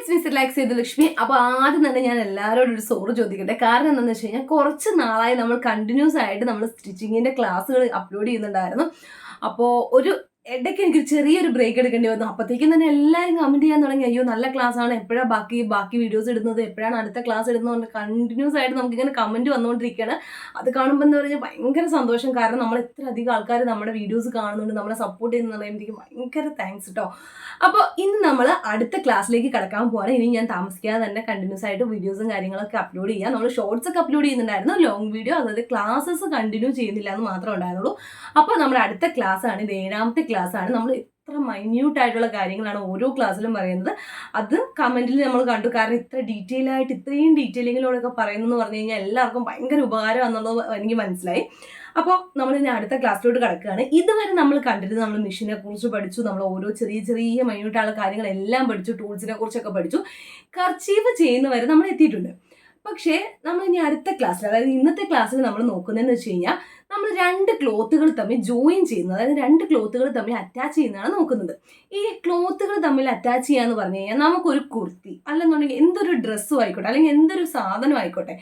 It's miss relax ചെയ്ത ലക്ഷ്മി അപ്പോൾ ആദ്യം തന്നെ ഞാൻ എല്ലാവരോടും ഒരു സോറ് ചോദിക്കട്ടെ. കാരണം എന്താണെന്ന് വെച്ച് കഴിഞ്ഞാൽ കുറച്ച് നാളായി നമ്മൾ കണ്ടിന്യൂസ് ആയിട്ട് നമ്മൾ സ്റ്റിച്ചിങ്ങിന്റെ ക്ലാസ്സുകൾ അപ്ലോഡ് ചെയ്യുന്നുണ്ടായിരുന്നു. അപ്പോൾ ഒരു ഇടയ്ക്ക് എനിക്ക് ചെറിയൊരു ബ്രേക്ക് എടുക്കേണ്ടി വന്നു. അപ്പോഴത്തേക്കും തന്നെ എല്ലാവരും കമന്റ് ചെയ്യാൻ തുടങ്ങി. അയ്യോ നല്ല ക്ലാസ് ആണ്. എപ്പോഴാണ് ബാക്കി ബാക്കി വീഡിയോസ് ഇടുന്നത്? എപ്പോഴാണ് അടുത്ത ക്ലാസ് ഇടുന്നത്? കണ്ടിന്യൂസ് ആയിട്ട് നമുക്കിങ്ങനെ കമന്റ് വന്നുകൊണ്ടിരിക്കുകയാണ്. അത് കാണുമ്പോൾ എന്താ പറയുക ഭയങ്കര സന്തോഷം. കാരണം നമ്മൾ ഇത്ര അധികം ആൾക്കാർ നമ്മുടെ വീഡിയോസ് കാണുന്നുണ്ട്. നമ്മളെ സപ്പോർട്ട് ചെയ്യുന്ന എനിക്ക് ഭയങ്കര താങ്ക്സ് കേട്ടോ അപ്പോൾ ഇന്ന് നമ്മൾ അടുത്ത ക്ലാസ്സിലേക്ക് കിടക്കാൻ പോവാണ്. ഇനി ഞാൻ താമസിക്കാതെ തന്നെ കണ്ടിന്യൂസ് ആയിട്ട് വീഡിയോസും കാര്യങ്ങളൊക്കെ അപ്ലോഡ് ചെയ്യാം. നമ്മൾ ഷോർട്സ് ഒക്കെ അപ്ലോഡ് ചെയ്യുന്നുണ്ടായിരുന്നു. ലോങ് വീഡിയോ അതായത് ക്ലാസ്സസ് കണ്ടിന്യൂ ചെയ്യുന്നില്ല എന്ന് മാത്രമേ ഉണ്ടായിരുന്നുള്ളൂ. അപ്പോൾ നമ്മുടെ അടുത്ത ക്ലാസ് ആണ്. ഇത് ഏഴാമത്തെ ക്ലാസ് ആണ്. നമ്മൾ ഇത്ര മൈന്യൂട്ട് ആയിട്ടുള്ള കാര്യങ്ങളാണ് ഓരോ ക്ലാസ്സിലും പറയുന്നത്. അത് കമന്റിൽ നമ്മൾ കണ്ടു. കാരണം ഇത്ര ഡീറ്റെയിൽ ആയിട്ട് ഇത്രയും ഡീറ്റെയിലിങ്ങിലൂടെയൊക്കെ പറയുന്നു പറഞ്ഞു കഴിഞ്ഞാൽ എല്ലാവർക്കും ഭയങ്കര ഉപകാരം എന്നുള്ളത് എനിക്ക് മനസ്സിലായി. അപ്പോൾ നമ്മൾ ഇനി അടുത്ത ക്ലാസ്സിലോട്ട് കിടക്കുകയാണ്. ഇതുവരെ നമ്മൾ കണ്ടിരുന്നത് നമ്മൾ മെഷീനെ കുറിച്ച് പഠിച്ചു. നമ്മൾ ഓരോ ചെറിയ ചെറിയ മൈന്യൂട്ടായുള്ള കാര്യങ്ങളെല്ലാം പഠിച്ചു. ടൂൾസിനെ കുറിച്ചൊക്കെ പഠിച്ചു. കർച്ചീവ് ചെയ്യുന്നവരെ നമ്മൾ എത്തിയിട്ടുണ്ട്. പക്ഷേ നമ്മൾ ഇനി അടുത്ത ക്ലാസ്സിൽ അതായത് ഇന്നത്തെ ക്ലാസ്സിൽ നമ്മൾ നോക്കുന്നതെന്ന് വെച്ച് കഴിഞ്ഞാൽ നമ്മൾ രണ്ട് ക്ലോത്തുകൾ തമ്മിൽ ജോയിൻ ചെയ്യുന്നത് അതായത് രണ്ട് ക്ലോത്തുകൾ തമ്മിൽ അറ്റാച്ച് ചെയ്യുന്നതാണ് നോക്കുന്നത്. ഈ ക്ലോത്തുകൾ തമ്മിൽ അറ്റാച്ച് ചെയ്യാന്ന് പറഞ്ഞു കഴിഞ്ഞാൽ നമുക്കൊരു കുർത്തി അല്ലെന്നുണ്ടെങ്കിൽ എന്തൊരു ഡ്രസ്സും ആയിക്കോട്ടെ അല്ലെങ്കിൽ എന്തൊരു സാധനം ആയിക്കോട്ടെ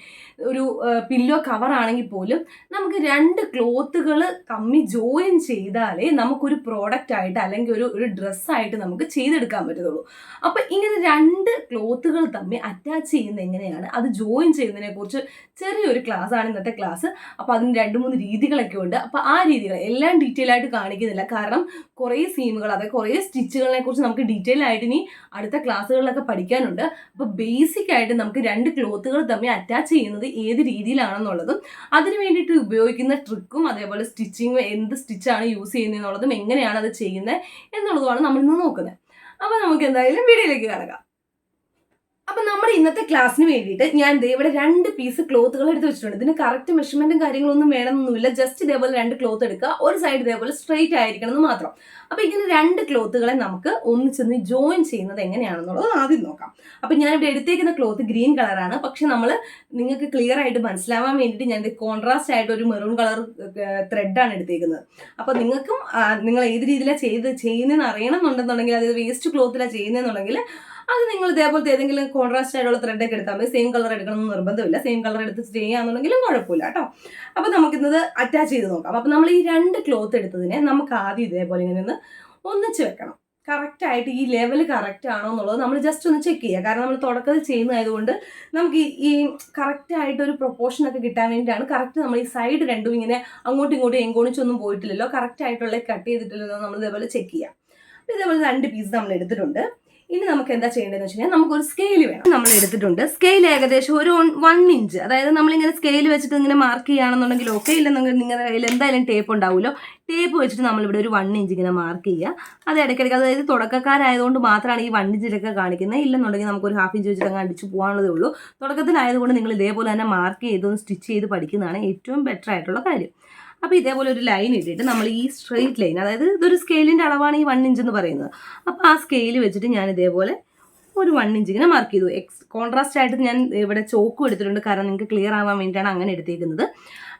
ഒരു പില്ലോ കവർ ആണെങ്കിൽ പോലും നമുക്ക് രണ്ട് ക്ലോത്തുകൾ തമ്മിൽ ജോയിൻ ചെയ്താലേ നമുക്കൊരു പ്രോഡക്റ്റ് ആയിട്ട് അല്ലെങ്കിൽ ഒരു ഒരു ഡ്രസ്സായിട്ട് നമുക്ക് ചെയ്തെടുക്കാൻ പറ്റത്തുള്ളൂ. അപ്പോൾ ഇങ്ങനെ രണ്ട് ക്ലോത്തുകൾ തമ്മിൽ അറ്റാച്ച് ചെയ്യുന്നത് എങ്ങനെയാണ്? അത് ജോയിൻ ചെയ്യുന്നതിനെ കുറിച്ച് ചെറിയൊരു ക്ലാസ് ആണ് ഇന്നത്തെ ക്ലാസ് അപ്പോൾ അതിന് രണ്ട് മൂന്ന് രീതികളൊക്കെ ഉണ്ട് അപ്പോൾ ആ രീതികൾ എല്ലാം ഡീറ്റെയിൽ ആയിട്ട് കാണിക്കുന്നില്ല. കാരണം കുറേ സീമുകൾ അതായത് കുറേ സ്റ്റിച്ചുകളെ കുറിച്ച് നമുക്ക് ഡീറ്റെയിൽ ആയിട്ട് ഇനി അടുത്ത ക്ലാസ്സുകളിലൊക്കെ പഠിക്കാനുണ്ട്. അപ്പോൾ ബേസിക് ആയിട്ട് നമുക്ക് രണ്ട് ക്ലോത്തുകൾ തമ്മിൽ അറ്റാച്ച് ചെയ്യുന്നത് ഏത് രീതിയിലാണെന്നുള്ളതും അതിന് വേണ്ടിയിട്ട് ഉപയോഗിക്കുന്ന ട്രിക്കും അതേപോലെ സ്റ്റിച്ചിങ് എന്ത് സ്റ്റിച്ചാണ് യൂസ് ചെയ്യുന്നത് എന്നുള്ളതും എങ്ങനെയാണ് അത് ചെയ്യുന്നത് എന്നുള്ളതുമാണ് നമ്മൾ ഇന്ന് നോക്കുന്നത്. അപ്പോൾ നമുക്ക് എന്തായാലും വീഡിയോയിലേക്ക് കിടക്കാം. അപ്പൊ നമ്മുടെ ഇന്നത്തെ ക്ലാസ്സിന് വേണ്ടിയിട്ട് ഞാൻ ഇവിടെ രണ്ട് പീസ് ക്ലോത്തുകൾ എടുത്ത് വെച്ചിട്ടുണ്ട്. ഇതിന് കറക്റ്റ് മെഷർമെന്റും കാര്യങ്ങളൊന്നും വേണമെന്നൊന്നുമില്ല. ജസ്റ്റ് ഇതേപോലെ രണ്ട് ക്ലോത്ത് എടുക്കുക. ഒരു സൈഡ് ഇതേപോലെ സ്ട്രെയിറ്റ് ആയിരിക്കണം എന്ന് മാത്രം. അപ്പൊ ഇങ്ങനെ രണ്ട് ക്ലോത്തുകളെ നമുക്ക് ഒന്നിച്ചൊന്ന് ജോയിൻ ചെയ്യുന്നത് എങ്ങനെയാണെന്നുള്ളത് ആദ്യം നോക്കാം. അപ്പൊ ഞാൻ ഇവിടെ എടുത്തേക്കുന്ന ക്ലോത്ത് ഗ്രീൻ കളറാണ് പക്ഷെ നമ്മൾ നിങ്ങൾക്ക് ക്ലിയർ ആയിട്ട് മനസ്സിലാവാൻ വേണ്ടിയിട്ട് ഞാൻ കോൺട്രാസ്റ്റ് ആയിട്ട് ഒരു മെറൂൺ കളർ ത്രെഡാണ് എടുത്തേക്കുന്നത്. അപ്പൊ നിങ്ങൾക്കും നിങ്ങൾ ഏത് രീതിയിലാണ് ചെയ്ത് ചെയ്യുന്നതെന്ന് അറിയണം എന്നുണ്ടെന്നുണ്ടെങ്കിൽ അതായത് വേസ്റ്റ് ക്ലോത്തിലാണ് ചെയ്യുന്നതെന്നുണ്ടെങ്കിൽ അത് നിങ്ങൾ ഇതേപോലത്തെ ഏതെങ്കിലും കോൺട്രാസ്റ്റ് ആയിട്ടുള്ള ത്രെഡ് ഒക്കെ എടുത്താൽ മതി. സെയിം കളർ എടുക്കണം എന്ന് നിർബന്ധമില്ല. സെയിം കളർ എടുത്ത് ചെയ്യാന്നുണ്ടെങ്കിലും കുഴപ്പമില്ല കേട്ടോ. അപ്പോൾ നമുക്കിന്നത് അറ്റാച്ച് ചെയ്ത് നോക്കാം. അപ്പോൾ നമ്മൾ ഈ രണ്ട് ക്ലോത്ത് എടുത്തതിനെ നമുക്ക് ആദ്യം ഇതേപോലെ ഇങ്ങനെ ഒന്ന് ഒന്നിച്ച് വെക്കണം. കറക്റ്റ് ആയിട്ട് ഈ ലെവൽ കറക്റ്റ് ആണോ എന്നുള്ളത് നമ്മൾ ജസ്റ്റ് ഒന്ന് ചെക്ക് ചെയ്യുക. കാരണം നമ്മൾ തുടക്കത്തിൽ ചെയ്യുന്നതായതുകൊണ്ട് നമുക്ക് ഈ കറക്റ്റ് ആയിട്ട് ഒരു പ്രൊപ്പോർഷൻ ഒക്കെ കിട്ടാൻ വേണ്ടിയിട്ടാണ്. കറക്റ്റ് നമ്മൾ ഈ സൈഡ് രണ്ടും ഇങ്ങനെ അങ്ങോട്ടും ഇങ്ങോട്ടും എങ്കോണിച്ചൊന്നും പോയിട്ടില്ലല്ലോ. കറക്റ്റ് ആയിട്ടുള്ള കട്ട് ചെയ്തിട്ടില്ലല്ലോ നമ്മൾ ഇതേപോലെ ചെക്ക് ചെയ്യാം അപ്പോൾ ഇതേപോലെ രണ്ട് പീസ് നമ്മൾ എടുത്തിട്ടുണ്ട്. ഇനി നമുക്ക് എന്താ ചെയ്യേണ്ടതെന്ന് വെച്ച് കഴിഞ്ഞാൽ നമുക്കൊരു സ്കെയിൽ വേണം. നമ്മൾ എടുത്തിട്ടുണ്ട്. സ്കെയിൽ ഏകദേശം ഒരു വൺ ഇഞ്ച് അതായത് നമ്മളിങ്ങനെ സ്കെയിൽ വെച്ചിട്ട് ഇങ്ങനെ മാർക്ക് ചെയ്യുകയാണെന്നുണ്ടെങ്കിൽ ഓക്കെ ഇല്ലെന്നുണ്ടെങ്കിൽ നിങ്ങളുടെ കയ്യിൽ എന്തായാലും ടേപ്പ് ഉണ്ടാവുമല്ലോ. ടേപ്പ് വെച്ചിട്ട് നമ്മളിവിടെ ഒരു വൺ ഇഞ്ച് ഇങ്ങനെ മാർക്ക് ചെയ്യുക. അത് ഇടയ്ക്കിടയ്ക്ക് അതായത് തുടക്കക്കാരായതുകൊണ്ട് മാത്രമാണ് ഈ വൺ ഇഞ്ചിലൊക്കെ കാണിക്കുന്നത്. ഇല്ലെന്നുണ്ടെങ്കിൽ നമുക്കൊരു ഹാഫ് ഇഞ്ച് വെച്ചിട്ട് അങ്ങ് അടിച്ച് പോകാനുള്ളതേ ഉള്ളൂ. തുടക്കത്തിലായതുകൊണ്ട് നിങ്ങൾ ഇതേപോലെ തന്നെ മാർക്ക് ചെയ്തൊന്ന് സ്റ്റിച്ച് ചെയ്ത് പഠിക്കുന്നതാണ് ഏറ്റവും ബെറ്റർ ആയിട്ടുള്ള കാര്യം. അപ്പോൾ ഇതേപോലെ ഒരു ലൈൻ ഇട്ടിട്ട് നമ്മൾ ഈ സ്ട്രെയിറ്റ് ലൈൻ അതായത് ഇതൊരു സ്കെയിലിന്റെ അളവാണ് ഈ വൺ ഇഞ്ച് എന്ന് പറയുന്നത്. അപ്പോൾ ആ സ്കെയിൽ വെച്ചിട്ട് ഞാൻ ഇതേപോലെ ഒരു വൺ ഇഞ്ച് ഇങ്ങനെ മാർക്ക് ചെയ്തു. എക്സ് കോൺട്രാസ്റ്റ് ആയിട്ട് ഞാൻ ഇവിടെ ചോക്കും എടുത്തിട്ടുണ്ട്. കാരണം നിങ്ങൾക്ക് ക്ലിയർ ആവാൻ വേണ്ടിയിട്ടാണ് അങ്ങനെ എടുത്തിരിക്കുന്നത്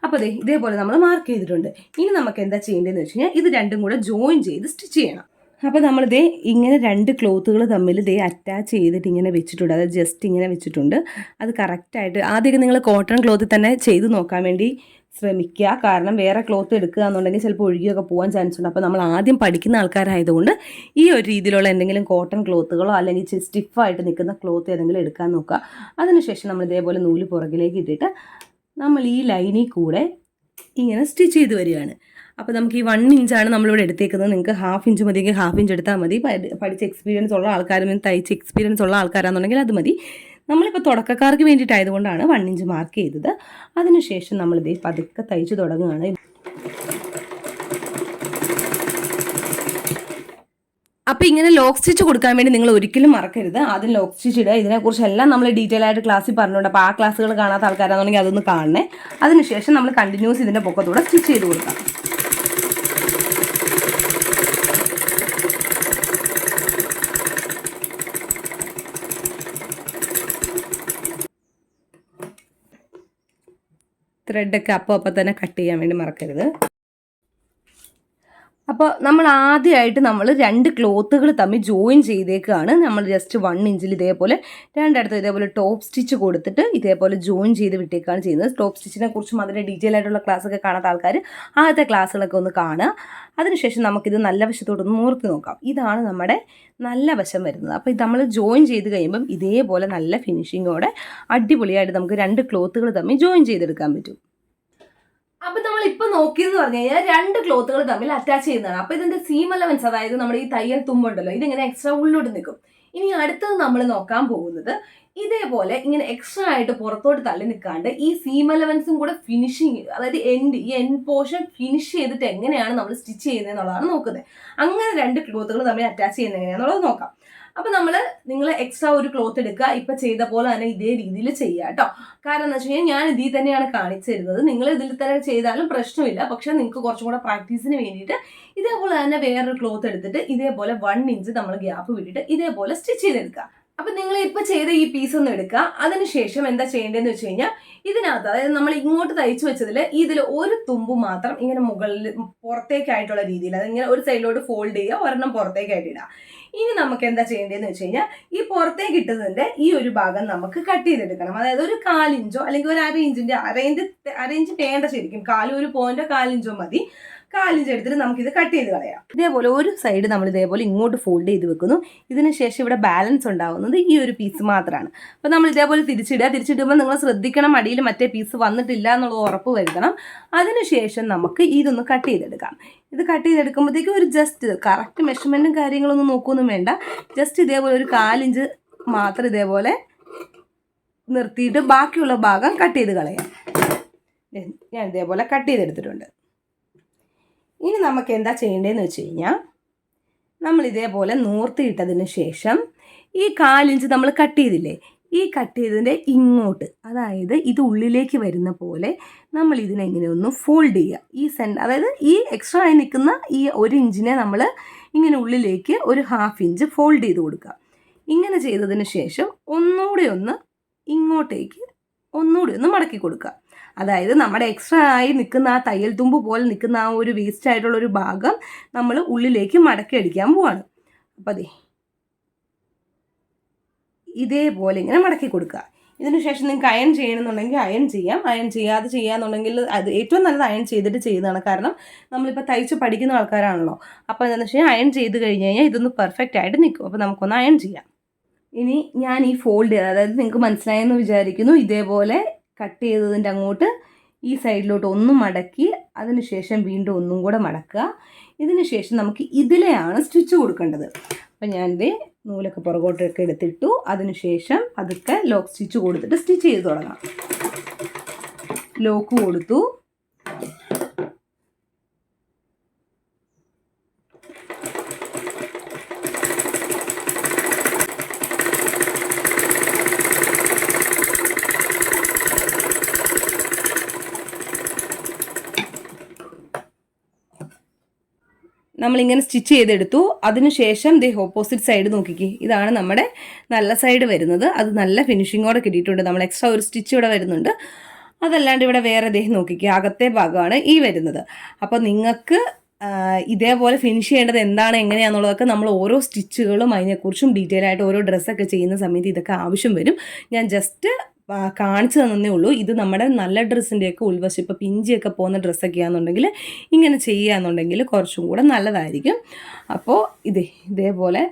അപ്പോൾ അതെ ഇതേപോലെ നമ്മൾ മാർക്ക് ചെയ്തിട്ടുണ്ട്. ഇനി നമുക്ക് എന്താ ചെയ്യേണ്ടതെന്ന് വെച്ച് കഴിഞ്ഞാൽ ഇത് രണ്ടും കൂടെ ജോയിൻ ചെയ്ത് സ്റ്റിച്ച് ചെയ്യണം. അപ്പോൾ നമ്മളിതേ ഇങ്ങനെ രണ്ട് ക്ലോത്തുകൾ തമ്മിൽ ഇതേ അറ്റാച്ച് ചെയ്തിട്ട് ഇങ്ങനെ വെച്ചിട്ടുണ്ട്. അതായത് ജസ്റ്റ് ഇങ്ങനെ വെച്ചിട്ടുണ്ട്. അത് കറക്റ്റായിട്ട് ആദ്യമൊക്കെ നിങ്ങൾ കോട്ടൺ ക്ലോത്തിൽ തന്നെ ചെയ്ത് നോക്കാൻ വേണ്ടി ശ്രമിക്കുക. കാരണം വേറെ ക്ലോത്ത് എടുക്കുക എന്നുണ്ടെങ്കിൽ ചിലപ്പോൾ ഒഴുകിയൊക്കെ പോകാൻ ചാൻസ് ഉണ്ട്. അപ്പോൾ നമ്മൾ ആദ്യം പഠിക്കുന്ന ആൾക്കാരായതുകൊണ്ട് ഈ ഒരു രീതിയിലുള്ള എന്തെങ്കിലും കോട്ടൺ ക്ലോത്തുകളോ അല്ലെങ്കിൽ സ്റ്റിഫായിട്ട് നിൽക്കുന്ന ക്ലോത്ത് ഏതെങ്കിലും എടുക്കാൻ നോക്കുക. അതിനുശേഷം നമ്മൾ ഇതേപോലെ നൂൽ പുറകിലേക്ക് ഇട്ടിട്ട് നമ്മൾ ഈ ലൈനിൽ കൂടെ ഇങ്ങനെ സ്റ്റിച്ച് ചെയ്ത് വരികയാണ്. അപ്പോൾ നമുക്ക് ഈ വൺ ഇഞ്ചാണ് നമ്മളിവിടെ എടുത്തേക്കുന്നത്. നിങ്ങൾക്ക് ഹാഫ് ഇഞ്ച് മതിയെങ്കിൽ ഹാഫ് ഇഞ്ച് എടുത്താൽ മതി. പഠിച്ച എക്സ്പീരിയൻസ് ഉള്ള ആൾക്കാരും തയ്ച്ച് എക്സ്പീരിയൻസ് ഉള്ള ആൾക്കാരാണെന്നുണ്ടെങ്കിൽ അത് മതി. നമ്മളിപ്പോൾ തുടക്കക്കാർക്ക് വേണ്ടിയിട്ടായതുകൊണ്ടാണ് വൺ ഇഞ്ച് മാർക്ക് ചെയ്തത്. അതിനുശേഷം നമ്മളിത് പതുക്കെ തയ്ച്ചു തുടങ്ങുകയാണ്. അപ്പോൾ ഇങ്ങനെ ലോക്ക് സ്റ്റിച്ച് കൊടുക്കാൻ വേണ്ടി നിങ്ങൾ ഒരിക്കലും മറക്കരുത്. ആദ്യം ലോക്ക് സ്റ്റിച്ച് ഇടുക. ഇതിനെക്കുറിച്ചെല്ലാം നമ്മൾ ഡീറ്റെയിൽ ആയിട്ട് ക്ലാസ്സിൽ പറഞ്ഞുകൊണ്ട് അപ്പോൾ ആ ക്ലാസ്സുകൾ കാണാത്ത ആൾക്കാരാണെന്നുണ്ടെങ്കിൽ അതൊന്ന് കാണണേ. അതിനുശേഷം നമ്മൾ കണ്ടിന്യൂസ് ഇതിന്റെ പൊക്കത്തൂടെ സ്റ്റിച്ച് ചെയ്ത് കൊടുക്കാം. ത്രെഡൊക്കെ അപ്പോൾ അപ്പോൾ തന്നെ കട്ട് ചെയ്യാൻ വേണ്ടി മറക്കരുത്. അപ്പോൾ നമ്മൾ ആദ്യമായിട്ട് നമ്മൾ രണ്ട് ക്ലോത്തുകൾ തമ്മിൽ ജോയിൻ ചെയ്തേക്കാണ്. നമ്മൾ ജസ്റ്റ് വൺ ഇഞ്ചിൽ ഇതേപോലെ രണ്ടിടത്തും ഇതേപോലെ ടോപ്പ് സ്റ്റിച്ച് കൊടുത്തിട്ട് ഇതേപോലെ ജോയിൻ ചെയ്ത് വിട്ടേക്കാണ് ചെയ്യുന്നത്. ടോപ്പ് സ്റ്റിച്ചിനെ കുറിച്ചും അതിന്റെ ഡീറ്റെയിൽ ആയിട്ടുള്ള ക്ലാസ്സൊക്കെ കാണാത്ത ആൾക്കാർ ആദ്യത്തെ ക്ലാസ്സുകളൊക്കെ ഒന്ന് കാണുക. അതിനുശേഷം നമുക്കിത് നല്ല വശത്തോട്ടൊന്ന് മൂർത്തി നോക്കാം. ഇതാണ് നമ്മുടെ നല്ല വശം വരുന്നത്. അപ്പോൾ ഇത് നമ്മൾ ജോയിൻ ചെയ്ത് കഴിയുമ്പം ഇതേപോലെ നല്ല ഫിനിഷിങ്ങോടെ അടിപൊളിയായിട്ട് നമുക്ക് രണ്ട് ക്ലോത്തുകൾ തമ്മിൽ ജോയിൻ ചെയ്തെടുക്കാൻ പറ്റും. അപ്പൊ നമ്മൾ ഇപ്പൊ നോക്കിയെന്ന് പറഞ്ഞു കഴിഞ്ഞാൽ രണ്ട് ക്ലോത്തുകൾ തമ്മിൽ അറ്റാച്ച് ചെയ്യുന്നതാണ്. അപ്പൊ ഇതിന്റെ സീം അലവൻസ് അതായത് നമ്മുടെ ഈ തയ്യൽ തുമ്പുണ്ടല്ലോ ഇതിങ്ങനെ എക്സ്ട്രാ ഉള്ളോട്ട് നിൽക്കും. ഇനി അടുത്തത് നമ്മൾ നോക്കാൻ പോകുന്നത് ഇതേപോലെ ഇങ്ങനെ എക്സ്ട്രാ ആയിട്ട് പുറത്തോട്ട് തള്ളി നിൽക്കാണ്ട് ഈ സീം അലവൻസും കൂടെ ഫിനിഷിങ് അതായത് എൻഡ് ഈ എൻഡ് പോർഷൻ ഫിനിഷ് ചെയ്തിട്ട് എങ്ങനെയാണ് നമ്മൾ സ്റ്റിച്ച് ചെയ്യുന്നത് എന്നുള്ളതാണ് നോക്കുന്നത്. അങ്ങനെ രണ്ട് ക്ലോത്തുകൾ തമ്മിൽ അറ്റാച്ച് ചെയ്യുന്നത് എങ്ങനെയാണെന്നുള്ളത് നോക്കാം. അപ്പൊ നമ്മൾ നിങ്ങൾ എക്സ്ട്രാ ഒരു ക്ലോത്ത് എടുക്കുക. ഇപ്പൊ ചെയ്ത പോലെ തന്നെ ഇതേ രീതിയിൽ ചെയ്യുക കേട്ടോ. കാരണം എന്ന് വെച്ച് കഴിഞ്ഞാൽ ഞാൻ ഇതിൽ തന്നെയാണ് കാണിച്ചു തരുന്നത് നിങ്ങൾ ഇതിൽ തന്നെ ചെയ്താലും പ്രശ്നമില്ല. പക്ഷെ നിങ്ങൾക്ക് കുറച്ചും കൂടെ പ്രാക്ടീസിന് വേണ്ടിയിട്ട് ഇതേപോലെ തന്നെ വേറൊരു ക്ലോത്ത് എടുത്തിട്ട് ഇതേപോലെ വൺ ഇഞ്ച് നമ്മൾ ഗ്യാപ്പ് വിട്ടിട്ട് ഇതേപോലെ സ്റ്റിച്ച് ചെയ്തെടുക്കുക. അപ്പൊ നിങ്ങൾ ഇപ്പൊ ചെയ്ത ഈ പീസ് ഒന്ന് എടുക്കുക. അതിനുശേഷം എന്താ ചെയ്യേണ്ടതെന്ന് വെച്ച് കഴിഞ്ഞാൽ ഇതിനകത്ത് അതായത് നമ്മൾ ഇങ്ങോട്ട് തയ്ച്ചു വെച്ചതിൽ ഇതിൽ ഒരു തുമ്പ് മാത്രം ഇങ്ങനെ മുകളിൽ പുറത്തേക്കായിട്ടുള്ള രീതിയിൽ അത് ഇങ്ങനെ ഒരു സൈഡിലോട്ട് ഫോൾഡ് ചെയ്യുക ഒരെണ്ണം പുറത്തേക്കായിട്ട് ഇടുക. ഇനി നമുക്ക് എന്താ ചെയ്യേണ്ടതെന്ന് വെച്ച് കഴിഞ്ഞാൽ ഈ പുറത്തേക്ക് ഇട്ടതിന്റെ ഈ ഒരു ഭാഗം നമുക്ക് കട്ട് ചെയ്തെടുക്കണം. അതായത് ഒരു കാലിഞ്ചോ അല്ലെങ്കിൽ ഒരു അര ഇഞ്ചിന്റെ അര ഇഞ്ച് അര ഇഞ്ച് വേണ്ട ശരിക്കും കാലും ഒരു പോയിന്റോ കാലിഞ്ചോ മതി. കാലിഞ്ച് എടുത്തിട്ട് നമുക്കിത് കട്ട് ചെയ്ത് കളയാം. ഇതേപോലെ ഒരു സൈഡ് നമ്മൾ ഇതേപോലെ ഇങ്ങോട്ട് ഫോൾഡ് ചെയ്ത് വെക്കുന്നു. ഇതിന് ശേഷം ഇവിടെ ബാലൻസ് ഉണ്ടാവുന്നത് ഈ ഒരു പീസ് മാത്രമാണ് അപ്പോൾ നമ്മൾ ഇതേപോലെ തിരിച്ചിടുക. തിരിച്ചിടുമ്പോൾ നിങ്ങൾ ശ്രദ്ധിക്കണം അടിയിൽ മറ്റേ പീസ് വന്നിട്ടില്ല എന്നുള്ളത് ഉറപ്പ് വരുത്തണം. അതിനുശേഷം നമുക്ക് ഇതൊന്ന് കട്ട് ചെയ്തെടുക്കാം. ഇത് കട്ട് ചെയ്തെടുക്കുമ്പോഴത്തേക്കും ഒരു ജസ്റ്റ് കറക്റ്റ് മെഷർമെന്റും കാര്യങ്ങളൊന്നും നോക്കുകയൊന്നും വേണ്ട. ജസ്റ്റ് ഇതേപോലെ ഒരു കാലിഞ്ച് മാത്രം ഇതേപോലെ നിർത്തിയിട്ട് ബാക്കിയുള്ള ഭാഗം കട്ട് ചെയ്ത് കളയാം. ഞാൻ ഇതേപോലെ കട്ട് ചെയ്തെടുത്തിട്ടുണ്ട്. ഇനി നമുക്ക് എന്താ ചെയ്യേണ്ടതെന്ന് വെച്ച് കഴിഞ്ഞാൽ നമ്മൾ ഇതേപോലെ നൂർത്തിയിട്ടതിന് ശേഷം ഈ കാലിഞ്ച് നമ്മൾ കട്ട് ചെയ്തില്ലേ ഈ കട്ട് ചെയ്തതിന്റെ ഇങ്ങോട്ട് അതായത് ഇത് ഉള്ളിലേക്ക് വരുന്ന പോലെ നമ്മൾ ഇതിനെ ഇങ്ങനെ ഒന്ന് ഫോൾഡ് ചെയ്യുക. ഈ സെൻ അതായത് ഈ എക്സ്ട്രാ ആയി നിൽക്കുന്ന ഈ ഒരു ഇഞ്ചിനെ നമ്മൾ ഇങ്ങനെ ഉള്ളിലേക്ക് ഒരു ഹാഫ് ഇഞ്ച് ഫോൾഡ് ചെയ്ത് കൊടുക്കുക. ഇങ്ങനെ ചെയ്തതിന് ശേഷം ഒന്നുകൂടി ഒന്ന് ഇങ്ങോട്ടേക്ക് ഒന്നുകൂടി ഒന്ന് മടക്കി കൊടുക്കുക. അതായത് നമ്മുടെ എക്സ്ട്രാ ആയി നിൽക്കുന്ന ആ തയ്യൽ തുമ്പ് പോലെ നിൽക്കുന്ന ആ ഒരു വേസ്റ്റ് ആയിട്ടുള്ള ഒരു ഭാഗം നമ്മൾ ഉള്ളിലേക്ക് മടക്കി അടിക്കാൻ പോവാണ്. അപ്പം അതെ ഇതേപോലെ ഇങ്ങനെ മടക്കി കൊടുക്കുക. ഇതിനുശേഷം നിങ്ങൾക്ക് അയൺ ചെയ്യണമെന്നുണ്ടെങ്കിൽ അയൺ ചെയ്യാം. അയൺ ചെയ്യാതെ ചെയ്യാന്നുണ്ടെങ്കിൽ അത് ഏറ്റവും നല്ലത് അയൺ ചെയ്തിട്ട് ചെയ്യുന്നതാണ്. കാരണം നമ്മളിപ്പോൾ തയ്ച്ച് പഠിക്കുന്ന ആൾക്കാരാണല്ലോ. അപ്പോൾ എന്താണെന്ന് വെച്ച് കഴിഞ്ഞാൽ അയൺ ചെയ്ത് കഴിഞ്ഞ് കഴിഞ്ഞാൽ ഇതൊന്ന് പെർഫെക്റ്റ് ആയിട്ട് നിൽക്കും. അപ്പോൾ നമുക്കൊന്ന് അയൺ ചെയ്യാം. ഇനി ഞാൻ ഈ ഫോൾഡ് ചെയ്ത് അതായത് നിങ്ങൾക്ക് മനസ്സിലായെന്ന് വിചാരിക്കുന്നു ഇതേപോലെ കട്ട് ചെയ്തതിന്റെ അങ്ങോട്ട് ഈ സൈഡിലോട്ട് ഒന്ന് മടക്കി അതിനുശേഷം വീണ്ടും ഒന്നും കൂടെ മടക്കുക. ഇതിനുശേഷം നമുക്ക് ഇതിലെയാണ് സ്റ്റിച്ച് കൊടുക്കേണ്ടത്. അപ്പം ഞാനിത് നൂലൊക്കെ പുറകോട്ടൊക്കെ എടുത്തിട്ടു. അതിനുശേഷം അതൊക്കെ ലോക്ക് സ്റ്റിച്ച് കൊടുത്തിട്ട് സ്റ്റിച്ച് ചെയ്ത് തുടങ്ങാം. ലോക്ക് കൊടുത്തു. നമ്മളിങ്ങനെ സ്റ്റിച്ച് ചെയ്തെടുത്തു. അതിനുശേഷം ദേ ഓപ്പോസിറ്റ് സൈഡ് നോക്കിക്കേ. ഇതാണ് നമ്മുടെ നല്ല സൈഡ് വരുന്നത്. അത് നല്ല ഫിനിഷിങ്ങോടെ കിട്ടിയിട്ടുണ്ട്. നമ്മൾ എക്സ്ട്രാ ഒരു സ്റ്റിച്ച് ഇവിടെ വരുന്നുണ്ട്. അതല്ലാണ്ട് ഇവിടെ വേറെ ദേഹം നോക്കിക്കേ. അകത്തെ ഭാഗമാണ് ഈ വരുന്നത്. അപ്പോൾ നിങ്ങൾക്ക് ഇതേപോലെ ഫിനിഷ് ചെയ്യേണ്ടത് എന്താണ് എങ്ങനെയാണെന്നുള്ളതൊക്കെ നമ്മൾ ഓരോ സ്റ്റിച്ചുകളും അതിനെക്കുറിച്ചും ഡീറ്റെയിൽ ആയിട്ട് ഓരോ ഡ്രസ്സൊക്കെ ചെയ്യുന്ന സമയത്ത് ഇതൊക്കെ ആവശ്യം വരും. ഞാൻ ജസ്റ്റ് കാണിച്ചു തന്നേ ഉള്ളൂ. ഇത് നമ്മുടെ നല്ല ഡ്രസ്സിന്റെയൊക്കെ ഉൾവശം ഇപ്പോൾ പിഞ്ചിയൊക്കെ പോകുന്ന ഡ്രസ്സൊക്കെ ആണെന്നുണ്ടെങ്കിൽ ഇങ്ങനെ ചെയ്യുകയാണെന്നുണ്ടെങ്കിൽ കുറച്ചും കൂടെ നല്ലതായിരിക്കും. അപ്പോൾ ഇതേ ഇതേപോലെ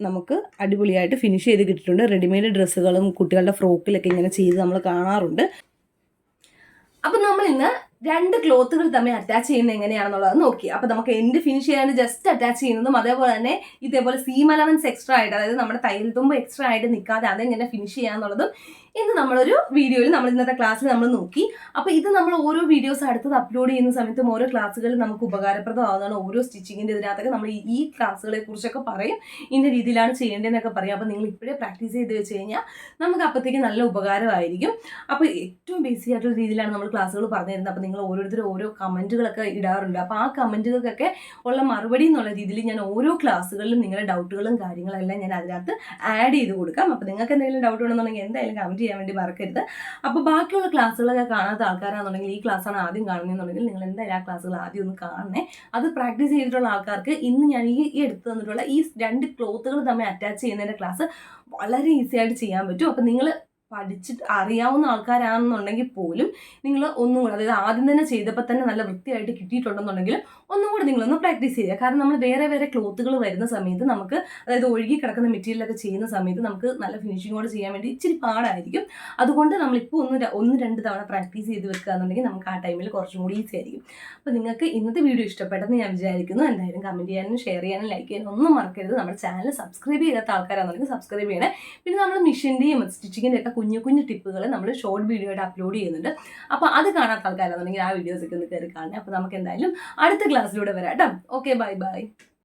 നമുക്ക് അടിപൊളിയായിട്ട് ഫിനിഷ് ചെയ്ത് കിട്ടിയിട്ടുണ്ട്. റെഡിമെയ്ഡ് ഡ്രസ്സുകളും കുട്ടികളുടെ ഫ്രോക്കിലൊക്കെ ഇങ്ങനെ ചെയ്ത് നമ്മൾ കാണാറുണ്ട്. അപ്പം നമ്മൾ ഇന്ന് രണ്ട് ക്ലോത്തുകൾ തമ്മിൽ അറ്റാച്ച് ചെയ്യുന്നത് എങ്ങനെയാണെന്നുള്ളത് നോക്കി. അപ്പം നമുക്ക് എൻഡ് ഫിനിഷ് ചെയ്യാൻ ജസ്റ്റ് അറ്റാച്ച് ചെയ്യുന്നതും അതേപോലെ തന്നെ ഇതേപോലെ സീം അലവൻസ് എക്സ്ട്രാ ആയിട്ട് അതായത് നമ്മുടെ തയ്യൽ തുമ്പ് എക്സ്ട്രാ ആയിട്ട് നിൽക്കാതെ അതെങ്ങനെ ഫിനിഷ് ചെയ്യാന്നുള്ളതും ഇന്ന് നമ്മളൊരു വീഡിയോയിൽ നമ്മൾ ഇന്നത്തെ ക്ലാസ്സിൽ നമ്മൾ നോക്കി. അപ്പോൾ ഇത് നമ്മൾ ഓരോ വീഡിയോസ് അടുത്തത് അപ്ലോഡ് ചെയ്യുന്ന സമയത്തും ഓരോ ക്ലാസ്സുകളിൽ നമുക്ക് ഉപകാരപ്രദമാകുന്നതാണ് ഓരോ സ്റ്റിച്ചിങ്ങിന്റെ ഇതിനകത്തൊക്കെ നമ്മൾ ഈ- ക്ലാസ്സുകളെ കുറിച്ചൊക്കെ പറയും. ഇന്ന രീതിയിലാണ് ചെയ്യേണ്ടതെന്നൊക്കെ പറയും. അപ്പോൾ നിങ്ങൾ ഇപ്പോഴേ പ്രാക്ടീസ് ചെയ്ത് വെച്ച് കഴിഞ്ഞാൽ നമുക്ക് അപ്പോഴത്തേക്ക് നല്ല ഉപകാരമായിരിക്കും. അപ്പോൾ ഏറ്റവും ബേസിക് ആയിട്ടുള്ള രീതിയിലാണ് നമ്മൾ ക്ലാസ്സുകൾ പറഞ്ഞു തരുന്നത് അപ്പോൾ നിങ്ങൾ ഓരോരുത്തരും ഓരോ കമന്റുകളൊക്കെ ഇടാറുണ്ട്. അപ്പോൾ ആ കമന്റുകൾക്കൊക്കെ ഉള്ള മറുപടി എന്നുള്ള രീതിയിൽ ഞാൻ ഓരോ ക്ലാസ്സുകളിലും നിങ്ങളുടെ ഡൗട്ടുകളും കാര്യങ്ങളെല്ലാം ഞാൻ അതിനകത്ത് ആഡ് ചെയ്ത് കൊടുക്കാം. അപ്പോൾ നിങ്ങൾക്ക് എന്തെങ്കിലും ഡൗട്ട് ഉണ്ടെന്നുണ്ടെങ്കിൽ എന്തായാലും കമന്റ് ചെയ്യാൻ വേണ്ടി മറക്കരുത്. അപ്പോൾ ബാക്കിയുള്ള ക്ലാസ്സുകളൊക്കെ കാണാത്ത ആൾക്കാരാണെന്നുണ്ടെങ്കിൽ ഈ ക്ലാസ്സാണ് ആദ്യം കാണുന്നതെന്നുണ്ടെങ്കിൽ നിങ്ങൾ എന്തായാലും ആ ക്ലാസ്സുകൾ ആദ്യം ഒന്ന് കാണണേ. അത് പ്രാക്ടീസ് ചെയ്തിട്ടുള്ള ആൾക്കാർക്ക് ഇന്ന് ഞാൻ ഈ എടുത്തു തന്നിട്ടുള്ള ഈ രണ്ട് ക്ലോത്തുകൾ തമ്മിൽ അറ്റാച്ച് ചെയ്യുന്നതിന്റെ ക്ലാസ് വളരെ ഈസി ആയിട്ട് ചെയ്യാൻ പറ്റും. അപ്പം നിങ്ങൾ പഠിച്ചിട്ട് അറിയാവുന്ന ആൾക്കാരാണെന്നുണ്ടെങ്കിൽ പോലും നിങ്ങൾ ഒന്നും കൂടെ അതായത് ആദ്യം തന്നെ ചെയ്തപ്പോൾ തന്നെ നല്ല വൃത്തിയായിട്ട് കിട്ടിയിട്ടുണ്ടെന്നുണ്ടെങ്കിൽ ഒന്നും കൂടെ നിങ്ങളൊന്ന് പ്രാക്ടീസ് ചെയ്യുക. കാരണം നമ്മൾ വേറെ വേറെ ക്ലോത്തുകൾ വരുന്ന സമയത്ത് നമുക്ക് അതായത് ഒഴുകി കിടക്കുന്ന മെറ്റീരിയലൊക്കെ ചെയ്യുന്ന സമയത്ത് നമുക്ക് നല്ല ഫിനിഷിങ്ങോട് ചെയ്യാൻ വേണ്ടി ഇച്ചിരി പാടായിരിക്കും. അതുകൊണ്ട് നമ്മളിപ്പോൾ ഒന്ന് ഒന്ന് രണ്ട് തവണ പ്രാക്ടീസ് ചെയ്ത് വെക്കുക എന്നുണ്ടെങ്കിൽ നമുക്ക് ആ ടൈമിൽ കുറച്ചും കൂടി ഈസി ആയിരിക്കും. അപ്പോൾ നിങ്ങൾക്ക് ഇന്നത്തെ വീഡിയോ ഇഷ്ടപ്പെട്ടെന്ന് ഞാൻ വിചാരിക്കുന്നു. എന്തായാലും കമന്റ് ചെയ്യാനും ഷെയർ ചെയ്യാനും ലൈക്ക് ചെയ്യാനും ഒന്നും മറക്കരുത്. നമ്മുടെ ചാനൽ സബ്സ്ക്രൈബ് ചെയ്യാത്ത ആൾക്കാരാണെന്നുണ്ടെങ്കിൽ സബ്സ്ക്രൈബ് ചെയ്യണേ. പിന്നെ നമ്മൾ മിഷന്റെയും സ്റ്റിച്ചിങ്ങിന്റെ ഒക്കെ കുഞ്ഞു കുഞ്ഞു ടിപ്പുകൾ നമ്മൾ ഷോർട്ട് വീഡിയോ ആയിട്ട് അപ്ലോഡ് ചെയ്യുന്നുണ്ട്. അപ്പോൾ അത് കാണാത്ത ആൾക്കാരാണെന്നുണ്ടെങ്കിൽ ആ വീഡിയോസൊക്കെ ഒന്ന് കയറി കാണണേ. അപ്പോൾ നമുക്ക് എന്തായാലും അടുത്ത ക്ലാസ്സിലൂടെ വരാം കേട്ടോ. Okay bye bye